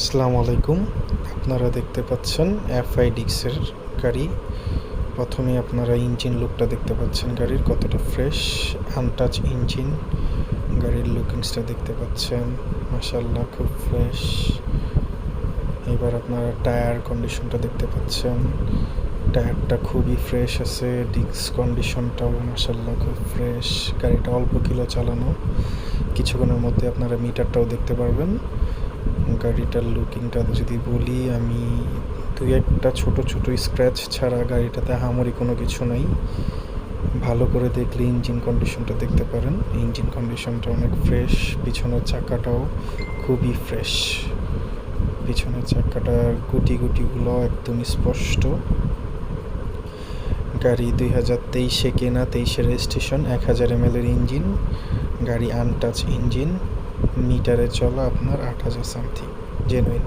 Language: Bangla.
আসসালামু আলাইকুম। আপনারা দেখতে পাচ্ছেন এফআই ডিক্সের গাড়ি। প্রথমে আপনারা ইঞ্জিন লুকটা দেখতে পাচ্ছেন গাড়ির কতটা ফ্রেশ আনটাচ ইঞ্জিন। গাড়ির লুকিংসটা দেখতে পাচ্ছেন মাসাল্লাহ খুব ফ্রেশ এবার আপনারা টায়ার কন্ডিশনটা দেখতে পাচ্ছেন। টায়ারটা খুবই ফ্রেশ আছে ডিক্স কন্ডিশনটাও মাসাল্লাহ খুব ফ্রেশ গাড়িটা অল্প কিলো চালানো। কিছুক্ষণের মধ্যে আপনারা মিটারটাও দেখতে পারবেন। গাড়িটার লুকিংটা যদি বলি, আমি দুই একটা ছোট ছোট স্ক্র্যাচ ছাড়া গাড়িটাতে হামরি কোনো কিছু নাই। ভালো করে দেখলে ইঞ্জিন কন্ডিশনটা দেখতে পারেন। ইঞ্জিন কন্ডিশনটা অনেক ফ্রেশ পিছনের চাকাটাও খুবই ফ্রেশ পিছনের চাকাটার গুটি গুটিগুলো একদম স্পষ্ট। গাড়ি দুই হাজার তেইশে কেনা, তেইশে রেজিস্ট্রেশন, এক হাজার এম এর ইঞ্জিন গাড়ি আনটাচ ইঞ্জিন মিটারে চলা আপনার আট হাজার সামথিং জেনুইন